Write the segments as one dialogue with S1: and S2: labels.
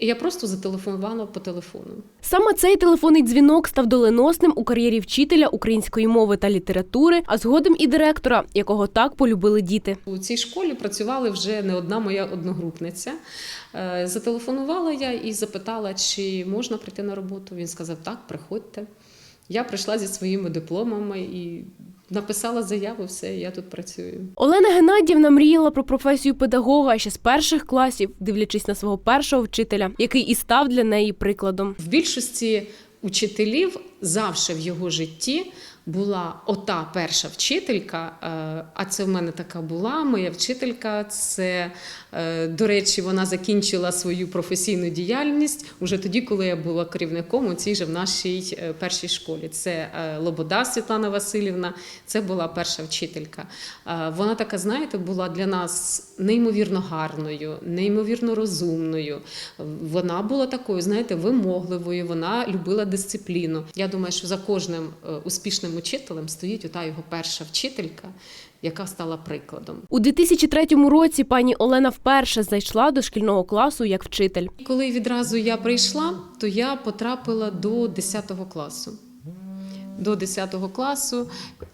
S1: І я просто зателефонувала по телефону.
S2: Саме цей телефонний дзвінок став доленосним у кар'єрі вчителя української мови та літератури, а згодом і директора, якого так полюбили діти.
S1: У цій школі працювала вже не одна моя одногрупниця. Е, Зателефонувала я і запитала, чи можна прийти на роботу. Він сказав: так, приходьте. Я прийшла зі своїми дипломами і написала заяву, все, я тут працюю.
S2: Олена Геннадівна мріяла про професію педагога ще з перших класів, дивлячись на свого першого вчителя, який і став для неї прикладом.
S1: В більшості учителів завжди в його житті була ота перша вчителька. е, А це в мене така була. Моя вчителька. Це, е, до речі, вона закінчила свою професійну діяльність уже тоді, коли я була керівником у цій же в нашій е, першій школі. Це Лобода Світлана Васильівна. Це була перша вчителька. Вона така, знаєте, була для нас неймовірно гарною, неймовірно розумною. Вона була такою, знаєте, вимогливою. Вона любила дисципліну. Я думаю, що за кожним е, успішним учителем стоїть ота його перша вчителька, яка стала прикладом.
S2: У 2003 році пані Олена вперше зайшла до шкільного класу як вчитель.
S1: Коли відразу я прийшла, то я потрапила до 10 класу. До 10 класу,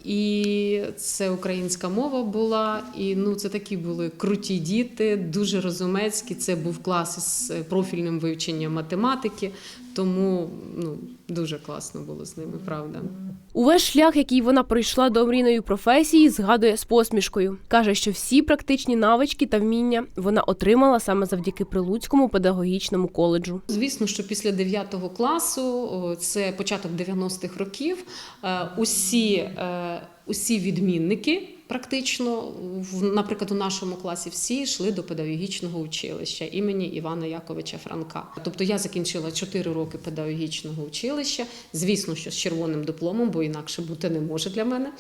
S1: і це українська мова була. І ну це такі були круті діти, дуже розумецькі. Це був клас із е, профільним вивченням математики, тому ну дуже класно було з ними, правда.
S2: Увесь шлях, який вона пройшла до омрійної професії, згадує з посмішкою. Каже, що всі практичні навички та вміння вона отримала саме завдяки Прилуцькому педагогічному коледжу.
S1: Звісно, що після 9 класу, це початок 90-х років, е, усі, е, усі відмінники. Практично, наприклад, у нашому класі всі йшли до педагогічного училища імені Івана Яковича Франка. Тобто я закінчила 4 роки педагогічного училища, звісно, що з червоним дипломом, бо інакше бути не може для мене.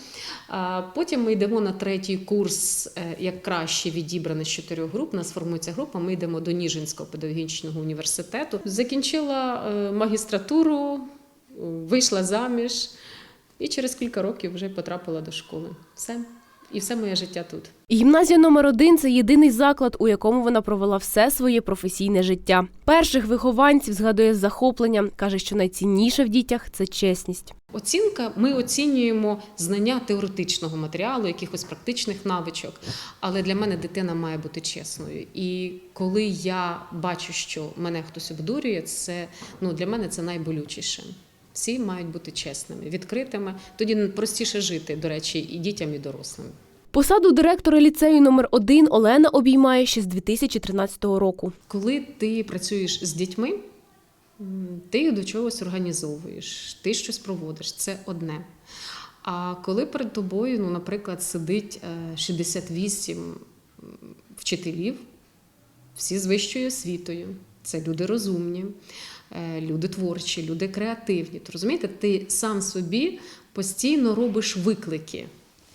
S1: А Потім ми йдемо на третій курс, е, як краще відібраний з чотирьох груп. Нас формується група. Ми йдемо до Ніжинського педагогічного університету. Закінчила е, магістратуру, вийшла заміж і через кілька років вже потрапила до школи. Все. І все моє життя тут.
S2: Гімназія номер один це єдиний заклад, у якому вона провела все своє професійне життя. Перших вихованців згадує з захопленням. каже, що найцінніше в дітях це чесність.
S1: Оцінка ми оцінюємо знання теоретичного матеріалу, якихось практичних навичок. Але для мене дитина має бути чесною. І коли я бачу, що мене хтось обдурює, це ну для мене це найболючіше. Всі мають бути чесними, відкритими. Тоді простіше жити, до речі, і дітям, і дорослим.
S2: Посаду директора ліцею номер один Олена обіймає ще з 2013 року.
S1: Коли ти працюєш з дітьми, ти до чогось організовуєш, ти щось проводиш, це одне. А коли перед тобою, ну, наприклад, сидить е, 68 вчителів, всі з вищою освітою, це люди розумні, е, люди творчі, люди креативні. То розумієте, ти сам собі постійно робиш виклики,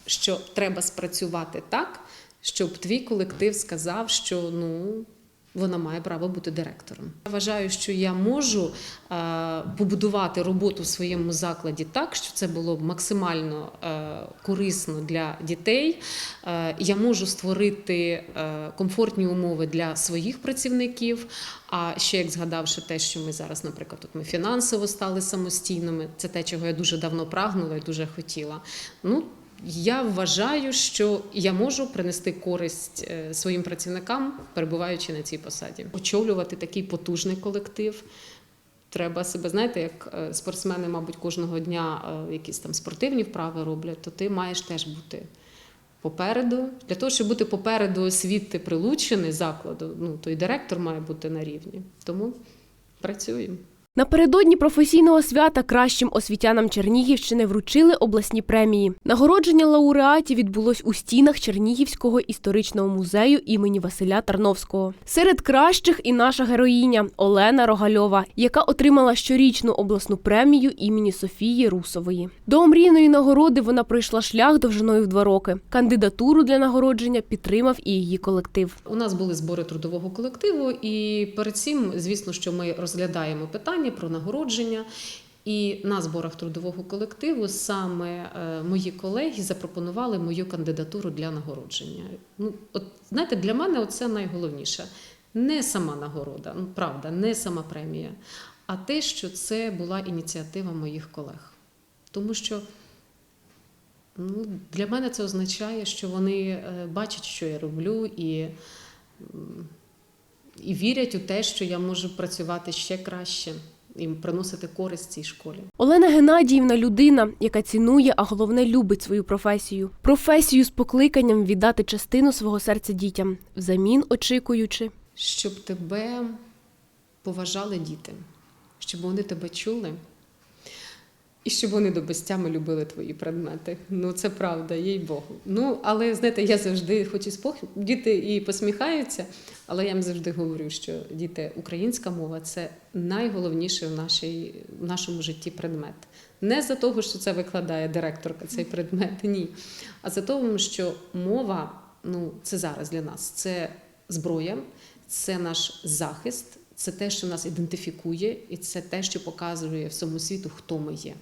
S1: що треба спрацювати так, щоб твій колектив сказав, що ну. Вона має право бути директором. Я вважаю, що я можу е, побудувати роботу в своєму закладі так, що це було б максимально е, корисно для дітей. Е, я можу створити комфортні умови для своїх працівників. А ще як згадавши те, що ми зараз, наприклад, тут ми фінансово стали самостійними, це те, чого я дуже давно прагнула і дуже хотіла. Ну, я вважаю, що я можу принести користь е, своїм працівникам, перебуваючи на цій посаді. Очолювати такий потужний колектив. Треба себе, знаєте, як е, спортсмени, мабуть, кожного дня е, якісь там спортивні вправи роблять, то ти маєш теж бути попереду. Для того, щоб бути попереду освіти прилучений закладу, ну то і директор має бути на рівні. Тому працюємо.
S2: Напередодні професійного свята кращим освітянам Чернігівщини вручили обласні премії. Нагородження лауреатів відбулось у стінах Чернігівського історичного музею імені Василя Тарновського. Серед кращих і наша героїня Олена Рогальова, яка отримала щорічну обласну премію імені Софії Русової. До омрійної нагороди вона пройшла шлях довжиною в два роки. Кандидатуру для нагородження підтримав і її колектив.
S1: У нас були збори трудового колективу, і перед цим, звісно, що ми розглядаємо питання про нагородження. І на зборах трудового колективу саме е, мої колеги запропонували мою кандидатуру для нагородження. Ну, от знаєте, для мене це найголовніше. Не сама нагорода, ну правда, не сама премія, а те, що це була ініціатива моїх колег. Тому що ну, для мене це означає, що вони е, бачать, що я роблю, і, і вірять у те, що я можу працювати ще краще і приносити користь цій школі.
S2: Олена Геннадіївна людина, яка цінує, а головне любить свою професію. Професію з покликанням віддати частину свого серця дітям, взамін очікуючи.
S1: щоб тебе поважали діти, щоб вони тебе чули, і щоб вони до безтями любили твої предмети. Ну це правда, їй Богу. Ну, але знаєте, я завжди, хоч і спох... діти і посміхаються, але я їм завжди говорю, що діти, українська мова це найголовніший в, нашій, в нашому житті предмет. Не за того, що це викладає директорка цей предмет, ні. А за того, що мова ну, це зараз для нас. Це зброя, це наш захист, це те, що нас ідентифікує, і це те, що показує всьому світу, хто ми є.